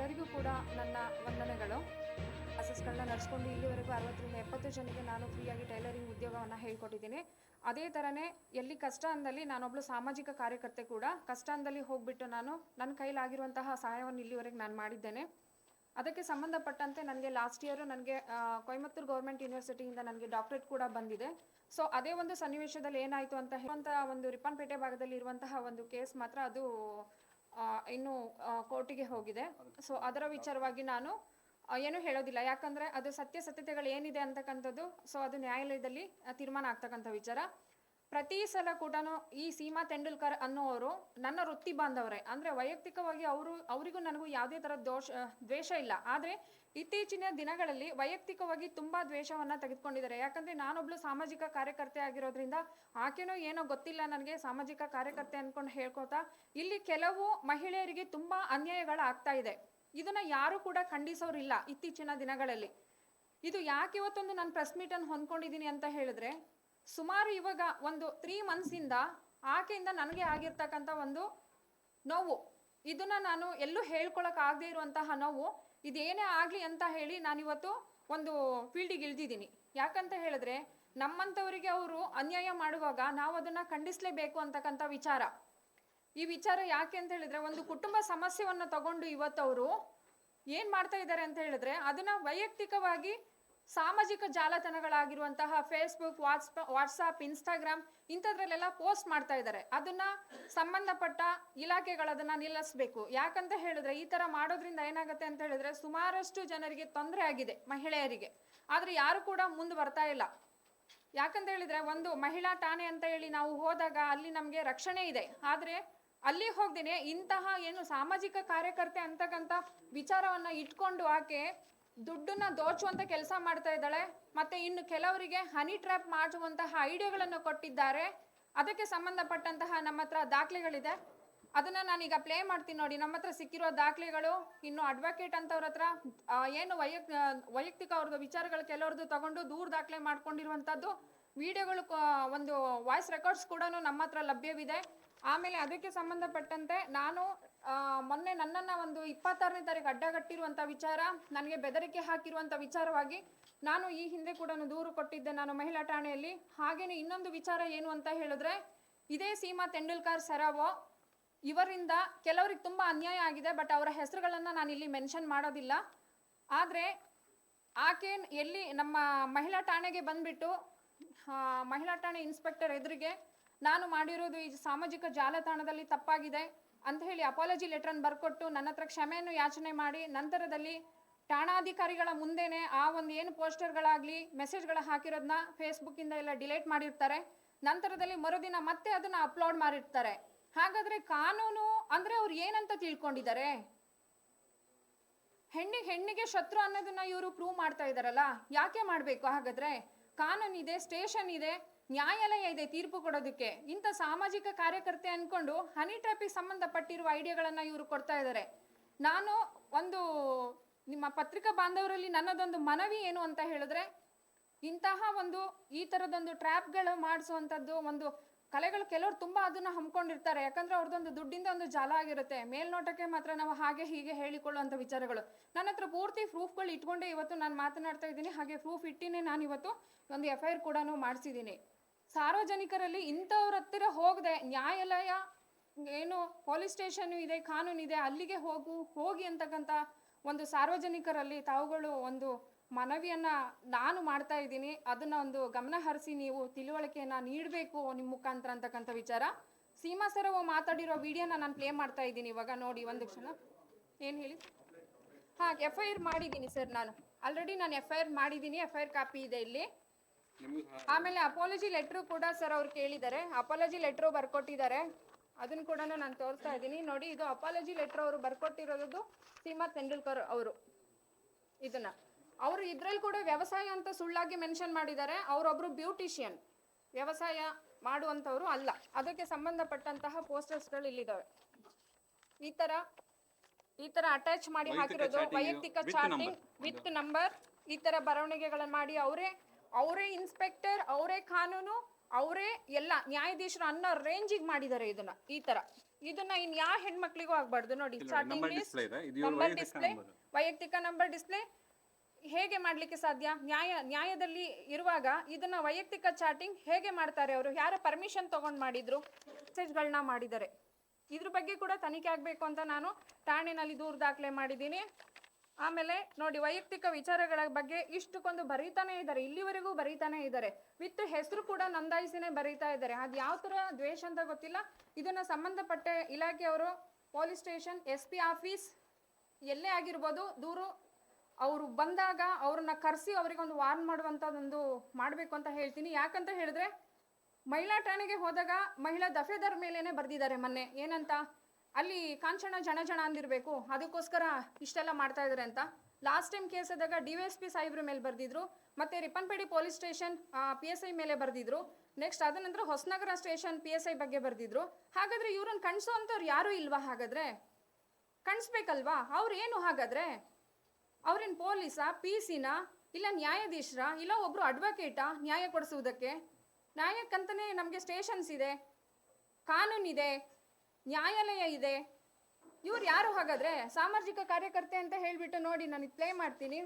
ಎಲ್ಲರಿಗೂ ಕೂಡ ನನ್ನ ವಂದನೆಗಳು. ಕ್ಲಾಸಸ್ಗಳನ್ನ ನಡೆಸ್ಕೊಂಡು ಇಲ್ಲಿವರೆಗೂ ಅರವತ್ತರಿಂದ ಎಪ್ಪತ್ತು ಜನಕ್ಕೆ ನಾನು ಫ್ರೀಯಾಗಿ ಟೈಲರಿಂಗ್ ಉದ್ಯೋಗವನ್ನು ಹೇಳ್ಕೊಟ್ಟಿದ್ದೀನಿ. ಅದೇ ಥರನೇ ಎಲ್ಲಿ ಕಷ್ಟ ಅಂದಲ್ಲಿ ನಾನೊಬ್ಳು ಸಾಮಾಜಿಕ ಕಾರ್ಯಕರ್ತೆ ಕೂಡ, ಕಷ್ಟ ಅಂದಲ್ಲಿ ಹೋಗ್ಬಿಟ್ಟು ನಾನು ನನ್ನ ಕೈಲಾಗಿರುವಂತಹ ಸಹಾಯವನ್ನು ಇಲ್ಲಿವರೆಗೆ ನಾನು ಮಾಡಿದ್ದೇನೆ. ಅದಕ್ಕೆ ಸಂಬಂಧಪಟ್ಟಂತೆ ನನಗೆ ಲಾಸ್ಟ್ ಇಯರು ನನಗೆ ಕೊಯಮತ್ತೂರು ಗೌರ್ಮೆಂಟ್ ಯೂನಿವರ್ಸಿಟಿಯಿಂದ ನನಗೆ ಡಾಕ್ಟರೇಟ್ ಕೂಡ ಬಂದಿದೆ. ಸೊ ಅದೇ ಒಂದು ಸನ್ನಿವೇಶದಲ್ಲಿ ಏನಾಯಿತು ಅಂತ ಹೇಳುವಂತಹ ಒಂದು ರಿಪ್ಪನ್ಪೇಟೆ ಭಾಗದಲ್ಲಿ ಇರುವಂತಹ ಒಂದು ಕೇಸ್ ಮಾತ್ರ ಅದು ಇನ್ನು ಕೋರ್ಟಿಗೆ ಹೋಗಿದೆ. ಸೊ ಅದರ ವಿಚಾರವಾಗಿ ನಾನು ಏನು ಹೇಳೋದಿಲ್ಲ. ಯಾಕಂದ್ರೆ ಅದು ಸತ್ಯಾಸತ್ಯತೆಗಳು ಏನಿದೆ ಅಂತಕ್ಕಂಥದ್ದು ಸೊ ಅದು ನ್ಯಾಯಾಲಯದಲ್ಲಿ ತೀರ್ಮಾನ ಆಗ್ತಕ್ಕಂಥ ವಿಚಾರ. ಪ್ರತಿ ಸಲ ಕೂಡ ಈ ಸೀಮಾ ತೆಂಡೂಲ್ಕರ್ ಅನ್ನೋರು ನನ್ನ ವೃತ್ತಿ ಬಾಂಧವರೇ. ಅಂದ್ರೆ ವೈಯಕ್ತಿಕವಾಗಿ ಅವರು, ಅವರಿಗೂ ನನಗೂ ಯಾವುದೇ ಥರ ದೋಷ, ದ್ವೇಷ ಇಲ್ಲ. ಆದ್ರೆ ಇತ್ತೀಚಿನ ದಿನಗಳಲ್ಲಿ ವೈಯಕ್ತಿಕವಾಗಿ ತುಂಬಾ ದ್ವೇಷವನ್ನ ತೆಗೆದುಕೊಂಡಿದ್ದಾರೆ. ಯಾಕಂದ್ರೆ ನಾನೊಬ್ಳು ಸಾಮಾಜಿಕ ಕಾರ್ಯಕರ್ತೆ ಆಗಿರೋದ್ರಿಂದ ಆಕೆನೋ ಏನೋ ಗೊತ್ತಿಲ್ಲ ನನಗೆ ಸಾಮಾಜಿಕ ಕಾರ್ಯಕರ್ತೆ ಅನ್ಕೊಂಡು ಹೇಳ್ಕೊತಾ ಇಲ್ಲಿ ಕೆಲವು ಮಹಿಳೆಯರಿಗೆ ತುಂಬಾ ಅನ್ಯಾಯಗಳು ಆಗ್ತಾ ಇದೆ. ಇದನ್ನ ಯಾರು ಕೂಡ ಖಂಡಿಸೋರಿಲ್ಲ ಇತ್ತೀಚಿನ ದಿನಗಳಲ್ಲಿ. ಇದು ಯಾಕೆ ಇವತ್ತೊಂದು ನಾನು ಪ್ರೆಸ್ ಮೀಟನ್ನು ಹೊಂದ್ಕೊಂಡಿದ್ದೀನಿ ಅಂತ ಹೇಳಿದ್ರೆ ಸುಮಾರು ಇವಾಗ ಒಂದು ತ್ರೀ ಮಂತ್ಸಿಂದ ಆಕೆಯಿಂದ ನನಗೆ ಆಗಿರ್ತಕ್ಕಂಥ ಒಂದು ನೋವು. ಇದನ್ನ ನಾನು ಎಲ್ಲೂ ಹೇಳ್ಕೊಳಕ್ ಆಗದೆ ಇರುವಂತಹ ನೋವು. ಇದೇನೇ ಆಗಲಿ ಅಂತ ಹೇಳಿ ನಾನಿವತ್ತು ಒಂದು ಫೀಲ್ಡಿಗೆ ಇಳಿದಿದ್ದೀನಿ. ಯಾಕಂತ ಹೇಳಿದ್ರೆ ನಮ್ಮಂಥವರಿಗೆ ಅವರು ಅನ್ಯಾಯ ಮಾಡುವಾಗ ನಾವು ಅದನ್ನ ಖಂಡಿಸ್ಲೇಬೇಕು ಅಂತಕ್ಕಂಥ ವಿಚಾರ. ಈ ವಿಚಾರ ಯಾಕೆ ಅಂತ ಹೇಳಿದ್ರೆ ಒಂದು ಕುಟುಂಬ ಸಮಸ್ಯೆವನ್ನು ತಗೊಂಡು ಇವತ್ತವರು ಏನ್ ಮಾಡ್ತಾ ಇದ್ದಾರೆ ಅಂತ ಹೇಳಿದ್ರೆ ಅದನ್ನ ವೈಯಕ್ತಿಕವಾಗಿ ಸಾಮಾಜಿಕ ಜಾಲತಾಣಗಳಾಗಿರುವಂತಹ ಫೇಸ್ಬುಕ್ ವಾಟ್ಸ್ಪ ವಾಟ್ಸಾಪ್ ಇನ್ಸ್ಟಾಗ್ರಾಮ್ ಇಂಥದ್ರಲ್ಲೆಲ್ಲ ಪೋಸ್ಟ್ ಮಾಡ್ತಾ ಇದ್ದಾರೆ. ಅದನ್ನ ಸಂಬಂಧಪಟ್ಟ ಇಲಾಖೆಗಳು ಅದನ್ನ ನಿಲ್ಲಿಸಬೇಕು. ಯಾಕಂತ ಹೇಳಿದ್ರೆ ಈ ತರ ಮಾಡೋದ್ರಿಂದ ಏನಾಗುತ್ತೆ ಅಂತ ಹೇಳಿದ್ರೆ ಸುಮಾರಷ್ಟು ಜನರಿಗೆ ತೊಂದರೆ ಆಗಿದೆ ಮಹಿಳೆಯರಿಗೆ. ಆದ್ರೆ ಯಾರು ಕೂಡ ಮುಂದೆ ಬರ್ತಾ ಇಲ್ಲ. ಯಾಕಂತ ಹೇಳಿದ್ರೆ ಒಂದು ಮಹಿಳಾ ಠಾಣೆ ಅಂತ ಹೇಳಿ ನಾವು ಹೋದಾಗ ಅಲ್ಲಿ ನಮಗೆ ರಕ್ಷಣೆ ಇದೆ. ಆದ್ರೆ ಅಲ್ಲಿ ಹೋಗ್ದೇನೆ ಇಂತಹ ಏನು ಸಾಮಾಜಿಕ ಕಾರ್ಯಕರ್ತೆ ಅಂತಕ್ಕಂಥ ವಿಚಾರವನ್ನ ಇಟ್ಕೊಂಡು ಆಕೆ ದುಡ್ಡನ್ನ ದೋಚುವಂತ ಕೆಲಸ ಮಾಡ್ತಾ ಇದ್ದಾಳೆ. ಮತ್ತೆ ಇನ್ನು ಕೆಲವರಿಗೆ ಹನಿ ಟ್ರ್ಯಾಪ್ ಮಾಡುವಂತಹ ಐಡಿಯಾಗಳನ್ನು ಕೊಟ್ಟಿದ್ದಾರೆ. ಅದಕ್ಕೆ ಸಂಬಂಧಪಟ್ಟಂತಹ ನಮ್ಮ ಹತ್ರ ದಾಖಲೆಗಳಿದೆ. ಅದನ್ನ ನಾನೀಗ ಪ್ಲೇ ಮಾಡ್ತೀನಿ ನೋಡಿ. ನಮ್ಮ ಹತ್ರ ಸಿಕ್ಕಿರೋ ದಾಖಲೆಗಳು, ಇನ್ನು ಅಡ್ವೊಕೇಟ್ ಅಂತವ್ರ ಹತ್ರ ಏನು ವೈಯಕ್ ವೈಯಕ್ತಿಕ ಅವ್ರದ್ದು ವಿಚಾರಗಳು ಕೆಲವ್ರದ್ದು ತಗೊಂಡು ದೂರ ದಾಖಲೆ ಮಾಡ್ಕೊಂಡಿರುವಂತದ್ದು, ವಿಡಿಯೋಗಳು ಒಂದು ವಾಯ್ಸ್ ರೆಕಾರ್ಡ್ಸ್ ಕೂಡ ನಮ್ಮ ಹತ್ರ ಲಭ್ಯವಿದೆ. ಆಮೇಲೆ ಅದಕ್ಕೆ ಸಂಬಂಧಪಟ್ಟಂತೆ ನಾನು ಮೊನ್ನೆ ನನ್ನನ್ನ ಒಂದು ಇಪ್ಪತ್ತಾರನೇ ತಾರೀಕು ಅಡ್ಡಗಟ್ಟಿರುವಂಥ ವಿಚಾರ ನನಗೆ ಬೆದರಿಕೆ ಹಾಕಿರುವಂತ ವಿಚಾರವಾಗಿ ನಾನು ಈ ಹಿಂದೆ ಕೂಡ ದೂರು ಕೊಟ್ಟಿದ್ದೆ ನಾನು ಮಹಿಳಾ ಠಾಣೆಯಲ್ಲಿ. ಹಾಗೇನೆ ಇನ್ನೊಂದು ವಿಚಾರ ಏನು ಅಂತ ಹೇಳಿದ್ರೆ ಇದೇ ಸೀಮಾ ತೆಂಡೂಲ್ಕರ್ ಸರಾವೋ ಇವರಿಂದ ಕೆಲವರಿಗೆ ತುಂಬಾ ಅನ್ಯಾಯ ಆಗಿದೆ ಬಟ್ ಅವರ ಹೆಸರುಗಳನ್ನ ನಾನು ಇಲ್ಲಿ ಮೆನ್ಷನ್ ಮಾಡೋದಿಲ್ಲ. ಆದ್ರೆ ಆಕೆ ಎಲ್ಲಿ ನಮ್ಮ ಮಹಿಳಾ ಠಾಣೆಗೆ ಬಂದ್ಬಿಟ್ಟು ಆ, ಮಹಿಳಾ ಠಾಣೆ ಇನ್ಸ್ಪೆಕ್ಟರ್ ಎದುರಿಗೆ ನಾನು ಮಾಡಿರೋದು ಈ ಸಾಮಾಜಿಕ ಜಾಲತಾಣದಲ್ಲಿ ತಪ್ಪಾಗಿದೆ. ಅಂತ ಹೇಳಿ ಅಪಾಲಜಿ ಲೆಟರ್ನ ಬರ್ಕೊಟ್ಟು ನನ್ನ ಹತ್ರ ಕ್ಷಮೆಯನ್ನು ಯಾಚನೆ ಮಾಡಿ ನಂತರದಲ್ಲಿ ಠಾಣಾಧಿಕಾರಿಗಳ ಮುಂದೆನೆ ಆ ಒಂದು ಏನು ಪೋಸ್ಟರ್ಗಳಾಗ್ಲಿ, ಮೆಸೇಜ್ಗಳ ಹಾಕಿರೋದನ್ನ ಫೇಸ್ಬುಕ್ಕಿಂದ ಎಲ್ಲ ಡಿಲೀಟ್ ಮಾಡಿರ್ತಾರೆ. ನಂತರದಲ್ಲಿ ಮರುದಿನ ಮತ್ತೆ ಅದನ್ನ ಅಪ್ಲೋಡ್ ಮಾಡಿರ್ತಾರೆ. ಹಾಗಾದ್ರೆ ಕಾನೂನು ಅಂದ್ರೆ ಅವ್ರು ಏನಂತ ತಿಳ್ಕೊಂಡಿದ್ದಾರೆ? ಹೆಣ್ಣಿಗೆ ಹೆಣ್ಣಿಗೆ ಶತ್ರು ಅನ್ನೋದನ್ನ ಇವರು ಪ್ರೂವ್ ಮಾಡ್ತಾ ಇದ್ದಾರಲ್ಲ, ಯಾಕೆ ಮಾಡ್ಬೇಕು ಹಾಗಾದ್ರೆ? ಕಾನೂನಿದೆ ಸ್ಟೇಷನ್ ಇದೆ. ನ್ಯಾಯಾಲಯ ಇದೆ ತೀರ್ಪು ಕೊಡೋದಕ್ಕೆ. ಇಂಥ ಸಾಮಾಜಿಕ ಕಾರ್ಯಕರ್ತೆ ಅನ್ಕೊಂಡು ಹನಿ ಟ್ರ್ಯಾಪಿಗೆ ಸಂಬಂಧಪಟ್ಟಿರುವ ಐಡಿಯಾಗಳನ್ನ ಇವರು ಕೊಡ್ತಾ ಇದ್ದಾರೆ ನಾನು ಒಂದು ನಿಮ್ಮ ಪತ್ರಿಕಾ ಬಾಂಧವರಲ್ಲಿ ನನ್ನದೊಂದು ಮನವಿ ಏನು ಅಂತ ಹೇಳಿದ್ರೆ, ಇಂತಹ ಒಂದು ಈ ಥರದೊಂದು ಟ್ರ್ಯಾಪ್ಗಳು ಮಾಡಿಸುವಂಥದ್ದು ಒಂದು ಕಲೆಗಳು ಕೆಲವರು ತುಂಬಾ ಅದನ್ನ ಹಮ್ಮಿಕೊಂಡಿರ್ತಾರೆ ಯಾಕಂದ್ರೆ ಅವ್ರದ್ದೊಂದು ದುಡ್ಡಿಂದ ಒಂದು ಜಾಲ ಆಗಿರುತ್ತೆ. ಮೇಲ್ನೋಟಕ್ಕೆ ಮಾತ್ರ ನಾವು ಹಾಗೆ ಹೀಗೆ ಹೇಳಿಕೊಳ್ಳುವಂಥ ವಿಚಾರಗಳು. ನನ್ನ ಹತ್ರ ಪೂರ್ತಿ ಪ್ರೂಫ್ಗಳು ಇಟ್ಕೊಂಡೇ ಇವತ್ತು ನಾನು ಮಾತನಾಡ್ತಾ ಇದ್ದೀನಿ. ಹಾಗೆ ಪ್ರೂಫ್ ಇಟ್ಟಿನೇ ನಾನು ಇವತ್ತು ಒಂದು ಎಫ್ ಐ ಆರ್ ಕೂಡ ಮಾಡಿಸಿದ್ದೀನಿ. ಸಾರ್ವಜನಿಕರಲ್ಲಿ ಇಂಥವ್ರ ಹತ್ತಿರ ಹೋಗದೆ, ನ್ಯಾಯಾಲಯ ಏನು ಪೊಲೀಸ್ ಸ್ಟೇಷನ್ ಇದೆ, ಕಾನೂನು ಇದೆ, ಅಲ್ಲಿಗೆ ಹೋಗು, ಹೋಗಿ ಅಂತಕ್ಕಂಥ ಒಂದು ಸಾರ್ವಜನಿಕರಲ್ಲಿ ತಾವುಗಳು ಒಂದು ಮನವಿಯನ್ನ ನಾನು ಮಾಡ್ತಾ ಇದ್ದೀನಿ. ಅದನ್ನ ಒಂದು ಗಮನ ಹರಿಸಿ ನೀವು ತಿಳುವಳಿಕೆಯನ್ನ ನೀಡಬೇಕು ನಿಮ್ಮ ಮುಖಾಂತರ ಅಂತಕ್ಕಂಥ ವಿಚಾರ. ಸೀಮಾ ಸರ್ ಮಾತಾಡಿರೋ ವಿಡಿಯೋನ ನಾನು ಪ್ಲೇ ಮಾಡ್ತಾ ಇದ್ದೀನಿ ಇವಾಗ, ನೋಡಿ ಒಂದು ಕ್ಷಣ. ಏನು ಹೇಳಿ? ಹಾ ಎಫ್ ಐ ಆರ್ ಮಾಡಿದ್ದೀನಿ ಸರ್ ನಾನು. ಆಲ್ರೆಡಿ ನಾನು ಎಫ್ ಐ ಆರ್ ಮಾಡಿದ್ದೀನಿ ಎಫ್ ಐ ಆರ್ ಕಾಪಿ ಇದೆ ಇಲ್ಲಿ. ಆಮೇಲೆ ಅಪಾಲಜಿ ಲೆಟರ್ ಕೂಡ ಸರ್ ಅವ್ರು ಕೇಳಿದ್ದಾರೆ. ಅಪಾಲಜಿ ಲೆಟರ್ ಬರ್ಕೊಟ್ಟಿದ್ದಾರೆ. ಅದನ್ನ ಕೂಡ ನಾನು ತೋರಿಸ್ತಾ ಇದ್ದೀನಿ. ನೋಡಿ ಇದು ಅಪಾಲಜಿ ಲೆಟರ್ ಅವರು ಬರ್ಕೊಟ್ಟಿರೋದು ಸೀಮಾ ತೆಂಡೂಲ್ಕರ್ ಅವರು. ಇದನ್ನ. ಅವರು ಇದ್ರಲ್ಲಿ ಕೂಡ ವ್ಯವಸಾಯ ಅಂತ ಸುಳ್ಳಾಗಿ ಮೆನ್ಷನ್ ಮಾಡಿದ್ದಾರೆ. ಅವರೊಬ್ರು ಬ್ಯೂಟಿಷಿಯನ್ ವ್ಯವಸಾಯ ಮಾಡುವಂಥವ್ರು ಅಲ್ಲ. ಅದಕ್ಕೆ ಸಂಬಂಧಪಟ್ಟಂತಹ ಪೋಸ್ಟರ್ಸ್ಗಳು ಇಲ್ಲಿದ್ದಾವೆ ಈ ತರ ಈ ತರ ಅಟ್ಯಾಚ್ ಮಾಡಿ ಹಾಕಿರೋದು ವೈಯಕ್ತಿಕ ಚಾರ್ಟಿಂಗ್ ವಿತ್ ನಂಬರ್ ಈ ತರ ಬರವಣಿಗೆಗಳನ್ನು ಮಾಡಿ ಅವರೇ ಅವರೇ ಇನ್ಸ್ಪೆಕ್ಟರ್ ಅವರೇ ಕಾನೂನು ಅವರೇ ಎಲ್ಲ ನ್ಯಾಯಾಧೀಶರು ಅನ್ನೋ ರೇಂಜಿಗೆ ಮಾಡಿದ್ದಾರೆ ಇದನ್ನ ಈ ತರ. ಇದನ್ನ ಇನ್ ಯಾವ ಹೆಣ್ಮಕ್ಳಿಗೂ ಆಗ್ಬಾರ್ದು ನೋಡಿ ಸ್ಟಾರ್ಟಿಂಗ್ ನಂಬರ್ ಡಿಸ್ಪ್ಲೇ ವೈಯಕ್ತಿಕ ನಂಬರ್ ಡಿಸ್ಪ್ಲೇ ಹೇಗೆ ಮಾಡ್ಲಿಕ್ಕೆ ಸಾಧ್ಯ? ನ್ಯಾಯ ನ್ಯಾಯದಲ್ಲಿ ಇರುವಾಗ ಇದನ್ನ ವೈಯಕ್ತಿಕ ಚಾಟಿಂಗ್ ಹೇಗೆ ಮಾಡ್ತಾರೆ ಅವರು? ಯಾರ ಪರ್ಮಿಷನ್ ತಗೊಂಡ್ ಮಾಡಿದ್ರು? ಮೆಸೇಜ್ಗಳನ್ನ ಮಾಡಿದ್ದಾರೆ ಇದ್ರ ಬಗ್ಗೆ ಕೂಡ ತನಿಖೆ ಆಗಬೇಕು ಅಂತ ನಾನು ಠಾಣೆನಲ್ಲಿ ದೂರು ದಾಖಲೆ ಮಾಡಿದ್ದೀನಿ. ಆಮೇಲೆ ನೋಡಿ ವೈಯಕ್ತಿಕ ವಿಚಾರಗಳ ಬಗ್ಗೆ ಇಷ್ಟಕ್ಕೊಂದು ಬರೀತಾನೆ ಇದ್ದಾರೆ. ಇಲ್ಲಿವರೆಗೂ ಬರೀತಾನೆ ಇದ್ದಾರೆ. ವಿತ್ ಹೆಸರು ಕೂಡ ನೋಂದಾಯಿಸಿನೇ ಬರೀತಾ ಇದ್ದಾರೆ. ಅದು ಯಾವ ಥರ ದ್ವೇಷ ಅಂತ ಗೊತ್ತಿಲ್ಲ. ಇದನ್ನ ಸಂಬಂಧಪಟ್ಟ ಇಲಾಖೆಯವರು, police station S P office ಎಲ್ಲೇ ಆಗಿರ್ಬೋದು ದೂರು ಅವರು ಬಂದಾಗ ಅವ್ರನ್ನ ಕರೆಸಿ ಅವರಿಗೆ ಒಂದು ವಾರ್ನ್ ಮಾಡುವಂಥದ್ದೊಂದು ಮಾಡಬೇಕು ಅಂತ ಹೇಳ್ತೀನಿ. ಯಾಕಂತ ಹೇಳಿದ್ರೆ ಮಹಿಳಾ ಠಾಣೆಗೆ ಹೋದಾಗ ಮಹಿಳಾ ದಫೇದಾರ್ ಮೇಲೇನೆ ಬರ್ದಿದ್ದಾರೆ ಮೊನ್ನೆ. ಏನಂತ? ಅಲ್ಲಿ ಕಾಂಚನ ಜನ ಜನ ಅಂದಿರಬೇಕು. ಅದಕ್ಕೋಸ್ಕರ ಇಷ್ಟೆಲ್ಲ ಮಾಡ್ತಾ ಇದ್ದಾರೆ ಅಂತ. ಲಾಸ್ಟ್ ಟೈಮ್ ಕೇಸ್ ಆದಾಗ ಡಿ ಎಸ್ ಪಿ ಸಾಹೇಬ್ರ ಮೇಲೆ ಬರ್ದಿದ್ರು. ಮತ್ತೆ Ripponpet police station P S I ಮೇಲೆ ಬರ್ದಿದ್ರು. ನೆಕ್ಸ್ಟ್ ಅದ ನಂತರ Hosanagara station P S I ಬಗ್ಗೆ ಬರ್ದಿದ್ರು. ಹಾಗಾದ್ರೆ ಇವ್ರನ್ನ ಕಣ್ಸೋ ಅಂಥವ್ರು ಯಾರೂ ಇಲ್ವಾ ಹಾಗಾದ್ರೆ? ಕಣಿಸ್ಬೇಕಲ್ವಾ? ಅವ್ರು ಏನು ಹಾಗಾದ್ರೆ? ಅವ್ರೇನು ಪೊಲೀಸಾ ಪಿ ಸಿನ ಇಲ್ಲ ನ್ಯಾಯಾಧೀಶರ, ಇಲ್ಲ ಒಬ್ರು ಅಡ್ವೊಕೇಟಾ ನ್ಯಾಯ ಕೊಡಿಸುವುದಕ್ಕೆ? ನ್ಯಾಯಕ್ಕಂತಲೇ ನಮಗೆ ಸ್ಟೇಷನ್ಸ್ ಇದೆ. ಕಾನೂನಿದೆ. ನ್ಯಾಯಾಲಯ ಇದೆ. ಇವ್ರು ಯಾರು ಹಾಗಾದ್ರೆ? ಸಾಮಾಜಿಕ ಕಾರ್ಯಕರ್ತೆ ಅಂತ ಹೇಳ್ಬಿಟ್ಟು ನೋಡಿ, ನಾನು ಪ್ಲೇ ಮಾಡ್ತೀನಿ.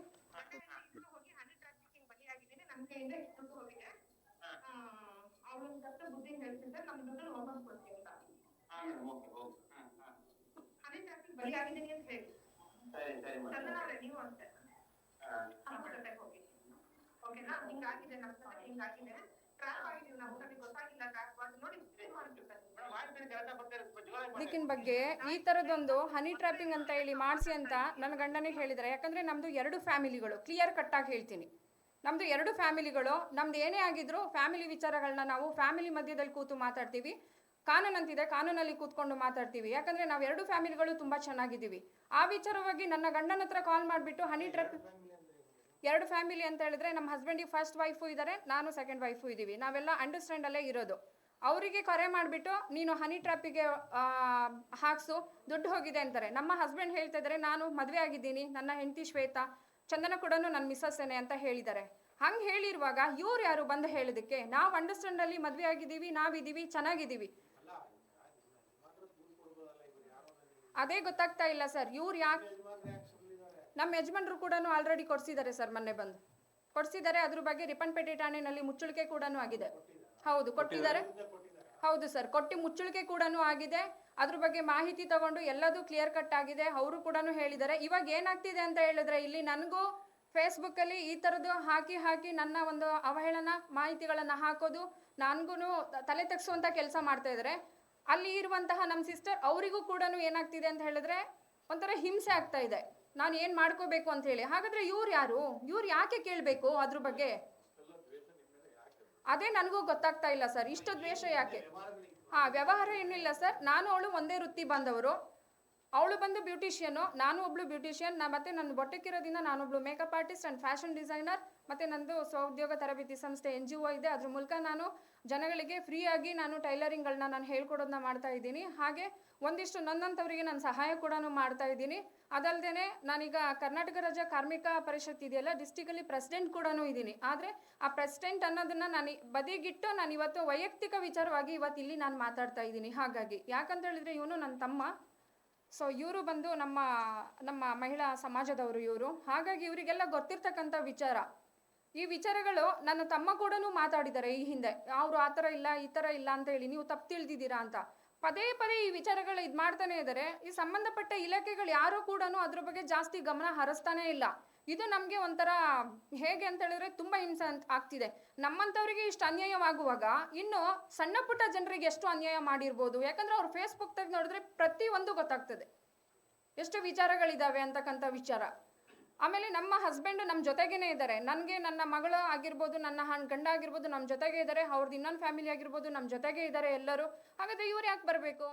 ಓಕೆನಾ ಹಿಂಗಾಗಿದೆ ನಮ್ಮ ಹಿಂಗಾಗಿದೆ ಟ್ರಾಪ್ ಆಗಿದ್ದೀವಿ ನಾವು ನಮಗೆ ಗೊತ್ತಾಗಿಲ್ಲ ಟ್ರಾಪ್ ಮಾಡಿ ನೋಡಿ ಮೇಡಮ್ ಇದಕ್ಕಿನ ಬಗ್ಗೆ ಈ ತರದೊಂದು ಹನಿ ಟ್ರಾಪಿಂಗ್ ಅಂತ ಹೇಳಿ ಮಾಡಿಸಿ ಅಂತ ನನ್ನ ಗಂಡನೇ ಹೇಳಿದ್ರೆ ಯಾಕಂದ್ರೆ ನಮ್ದು ಎರಡು ಫ್ಯಾಮಿಲಿಗಳು. ಕ್ಲಿಯರ್ ಕಟ್ ಆಗಿ ಹೇಳ್ತೀನಿ. ನಮ್ದು ಎರಡು ಫ್ಯಾಮಿಲಿಗಳು. ನಮ್ದು ಏನೇ ಆಗಿದ್ರು ಫ್ಯಾಮಿಲಿ ವಿಚಾರಗಳನ್ನ ನಾವು ಫ್ಯಾಮಿಲಿ ಮಧ್ಯದಲ್ಲಿ ಕೂತು ಮಾತಾಡ್ತೀವಿ. ಕಾನೂನು ಅಂತಿದೆ. ಕಾನೂನಲ್ಲಿ ಕೂತ್ಕೊಂಡು ಮಾತಾಡ್ತೀವಿ. ಯಾಕಂದ್ರೆ ನಾವು ಎರಡು ಫ್ಯಾಮಿಲಿಗಳು ತುಂಬಾ ಚೆನ್ನಾಗಿದ್ದೀವಿ. ಆ ವಿಚಾರವಾಗಿ ನನ್ನ ಗಂಡನ ಹತ್ರ ಕಾಲ್ ಮಾಡಿಬಿಟ್ಟು ಹನಿ ಟ್ರಾಪ್ ಎರಡು ಫ್ಯಾಮಿಲಿ ಅಂತ ಹೇಳಿದ್ರೆ? ನಮ್ಮ ಹಸ್ಬೆಂಡಿಗೆ ಫಸ್ಟ್ ವೈಫು ಇದ್ದಾರೆ ನಾನು ಸೆಕೆಂಡ್ ವೈಫು ಇದ್ದೀವಿ. ನಾವೆಲ್ಲ ಅಂಡರ್ಸ್ಟ್ಯಾಂಡ್ ಅಲ್ಲೇ ಇರೋದು. ಅವರಿಗೆ ಕರೆ ಮಾಡಿಬಿಟ್ಟು, ನೀನು ಹನಿ ಟ್ರಾಪಿಗೆ ಹಾಕ್ಸು, ದುಡ್ಡು ಹೋಗಿದೆ ಅಂತಾರೆ. ನಮ್ಮ ಹಸ್ಬೆಂಡ್ ಹೇಳ್ತಾ ಇದ್ದಾರೆ ನಾನು ಮದುವೆ ಆಗಿದ್ದೀನಿ, ನನ್ನ ಹೆಂಡತಿ ಶ್ವೇತಾ, ಚಂದನ ಕೂಡ ನನ್ನ ಮಿಸ್ಸಸ್ಸೇನೆ ಅಂತ ಹೇಳಿದ್ದಾರೆ. ಹಂಗೆ ಹೇಳಿರುವಾಗ ಇವ್ರು ಯಾರು ಬಂದು ಹೇಳೋದಕ್ಕೆ? ನಾವು ಅಂಡರ್ಸ್ಟ್ಯಾಂಡ್ ಅಲ್ಲಿ ಮದುವೆ ಆಗಿದ್ದೀವಿ, ನಾವಿದ್ದೀವಿ, ಚೆನ್ನಾಗಿದ್ದೀವಿ. ಅದೇ ಗೊತ್ತಾಗ್ತಾ ಇಲ್ಲ ಸರ್. ಇವ್ರು ಯಾಕೆ ನಮ್ಮ ಯಜಮಾನ್ರು ಕೂಡ ಆಲ್ರೆಡಿ ಕೊಡಿಸಿದ್ದಾರೆ ಸರ್ ಮೊನ್ನೆ ಬಂದು. ಕೊಡಿಸಿದ್ದಾರೆ, ಅದ್ರ ಬಗ್ಗೆ ರಿಪ್ಪನ್ಪೇಟೆ ಠಾಣೆನಲ್ಲಿ ಮುಚ್ಚಳಿಕೆ ಕೂಡ ಆಗಿದೆ. ಹೌದು ಕೊಟ್ಟಿದ್ದಾರೆ. ಹೌದು ಸರ್ ಕೊಟ್ಟಿ ಮುಚ್ಚಳಿಕೆ ಕೂಡ ಆಗಿದೆ. ಅದ್ರ ಬಗ್ಗೆ ಮಾಹಿತಿ ತಗೊಂಡು ಎಲ್ಲದೂ ಕ್ಲಿಯರ್ ಕಟ್ ಆಗಿದೆ. ಅವರು ಕೂಡ ಹೇಳಿದ್ದಾರೆ. ಇವಾಗ ಏನಾಗ್ತಿದೆ ಅಂತ ಹೇಳಿದ್ರೆ ಇಲ್ಲಿ ನನಗೂ ಫೇಸ್ಬುಕ್ಕಲ್ಲಿ ಈ ಥರದ್ದು ಹಾಕಿ ಹಾಕಿ ನನ್ನ ಒಂದು ಅವಹೇಳನ ಮಾಹಿತಿಗಳನ್ನು ಹಾಕೋದು ನನಗೂ ತಲೆ ತಗ್ಸುವಂತ ಕೆಲಸ ಮಾಡ್ತಾ ಇದ್ದಾರೆ ಅಲ್ಲಿ ಇರುವಂತಹ ನಮ್ಮ ಸಿಸ್ಟರ್ ಅವರಿಗೂ ಕೂಡ ಏನಾಗ್ತಿದೆ ಅಂತ ಹೇಳಿದ್ರೆ ಒಂಥರ ಹಿಂಸೆ ಆಗ್ತಾ ಇದೆ. ನಾನು ಏನು ಮಾಡ್ಕೋಬೇಕು ಅಂತ ಹೇಳಿ. ಹಾಗಾದ್ರೆ ಇವ್ರು ಯಾರು? ಇವ್ರು ಯಾಕೆ ಕೇಳಬೇಕು ಅದ್ರ ಬಗ್ಗೆ? ಅದೇ ನನಗೂ ಗೊತ್ತಾಗ್ತಾ ಇಲ್ಲ ಸರ್. ಇಷ್ಟು ದ್ವೇಷ ಯಾಕೆ? ಹಾ, ವ್ಯವಹಾರ ಏನಿಲ್ಲ ಸರ್. ನಾನು ಅವಳು ಒಂದೇ ವೃತ್ತಿ ಬಂದವರು. ಅವಳು ಬಂದು ಬ್ಯೂಟಿಷಿಯನ್ನು ನಾನು ಒಬ್ಳು ಬ್ಯೂಟಿಷಿಯನ್, ನಾ ಮತ್ತೆ ನನ್ನ ಬೊಟ್ಟಕ್ಕಿರೋದ್ರಿಂದ ನಾನೊಬ್ಳು makeup artist and fashion designer ಮತ್ತು ನಂದು ಸ್ವಉದ್ಯೋಗ ತರಬೇತಿ ಸಂಸ್ಥೆ ಎನ್ ಜಿ ಒ ಇದೆ. ಅದ್ರ ಮೂಲಕ ನಾನು ಜನಗಳಿಗೆ ಫ್ರೀಯಾಗಿ ನಾನು ಟೈಲರಿಂಗ್ಗಳನ್ನ ನಾನು ಹೇಳ್ಕೊಡೋದನ್ನ ಮಾಡ್ತಾ ಇದ್ದೀನಿ. ಹಾಗೆ ಒಂದಿಷ್ಟು ನನ್ನಂಥವರಿಗೆ ನಾನು ಸಹಾಯ ಕೂಡ ಮಾಡ್ತಾ ಇದ್ದೀನಿ. ಅದಲ್ಲದೆ ನಾನೀಗ ಕರ್ನಾಟಕ ರಾಜ್ಯ ಕಾರ್ಮಿಕ ಪರಿಷತ್ ಇದೆಯಲ್ಲ ಡಿಸ್ಟಿಕಲ್ಲಿ ಪ್ರೆಸಿಡೆಂಟ್ ಕೂಡ ಇದ್ದೀನಿ. ಆದರೆ ಆ ಪ್ರೆಸಿಡೆಂಟ್ ಅನ್ನೋದನ್ನ ನಾನು ಬದಿಗಿಟ್ಟು ನಾನು ಇವತ್ತು ವೈಯಕ್ತಿಕ ವಿಚಾರವಾಗಿ ಇವತ್ತು ಇಲ್ಲಿ ನಾನು ಮಾತಾಡ್ತಾ ಇದ್ದೀನಿ. ಹಾಗಾಗಿ ಯಾಕಂತ ಹೇಳಿದ್ರೆ ಇವನು ನನ್ನ ತಮ್ಮ. ಸೊ ಇವರು ಬಂದು ನಮ್ಮ ನಮ್ಮ ಮಹಿಳಾ ಸಮಾಜದವರು ಇವರು. ಹಾಗಾಗಿ ಇವರಿಗೆಲ್ಲ ಗೊತ್ತಿರ್ತಕ್ಕಂಥ ವಿಚಾರ. ಈ ವಿಚಾರಗಳು ನನ್ನ ತಮ್ಮ ಕೂಡ ಮಾತಾಡಿದ್ದಾರೆ ಈ ಹಿಂದೆ. ಅವರು ಆ ಥರ ಇಲ್ಲ, ಈ ಥರ ಇಲ್ಲ ಅಂತ ಹೇಳಿ, ನೀವು ತಪ್ಪು ತಿಳಿದಿದ್ದೀರಾ ಅಂತ. ಪದೇ ಪದೇ ಈ ವಿಚಾರಗಳು ಇದು ಮಾಡ್ತಾನೆ ಇದ್ದಾರೆ. ಈ ಸಂಬಂಧಪಟ್ಟ ಇಲಾಖೆಗಳು ಯಾರು ಕೂಡ ಅದ್ರ ಬಗ್ಗೆ ಜಾಸ್ತಿ ಗಮನ ಹರಿಸ್ತಾನೇ ಇಲ್ಲ. ಇದು ನಮಗೆ ಒಂಥರ ಹೇಗೆ ಅಂತ ಹೇಳಿದ್ರೆ ತುಂಬ ಹಿಂಸೆ ಅಂತ ಆಗ್ತಿದೆ. ನಮ್ಮಂಥವ್ರಿಗೆ ಇಷ್ಟು ಅನ್ಯಾಯವಾಗುವಾಗ ಇನ್ನು ಸಣ್ಣ ಪುಟ್ಟ ಜನರಿಗೆ ಎಷ್ಟು ಅನ್ಯಾಯ ಮಾಡಿರ್ಬೋದು? ಯಾಕಂದ್ರೆ ಅವ್ರು ಫೇಸ್ಬುಕ್ ತೆಗೆದು ನೋಡಿದ್ರೆ ಪ್ರತಿ ಒಂದು ಗೊತ್ತಾಗ್ತದೆ. ಎಷ್ಟು ವಿಚಾರಗಳಿದ್ದಾವೆ ಅಂತಕ್ಕಂಥ ವಿಚಾರ. ಆಮೇಲೆ ನಮ್ಮ ಹಸ್ಬೆಂಡ್ ನಮ್ಮ ಜೊತೆಗೇನೆ ಇದ್ದಾರೆ ನನಗೆ ನನ್ನ ಮಗಳು ಆಗಿರ್ಬೋದು, ನನ್ನ ಹಣ್, ಗಂಡ ಆಗಿರ್ಬೋದು ನಮ್ಮ ಜೊತೆಗೆ ಇದ್ದಾರೆ ಅವ್ರದ್ದು ಇನ್ನೊಂದು ಫ್ಯಾಮಿಲಿ ಆಗಿರ್ಬೋದು ನಮ್ಮ ಜೊತೆಗೆ ಇದ್ದಾರೆ ಎಲ್ಲರೂ. ಹಾಗಾದ್ರೆ ಇವ್ರು ಯಾಕೆ ಬರಬೇಕು?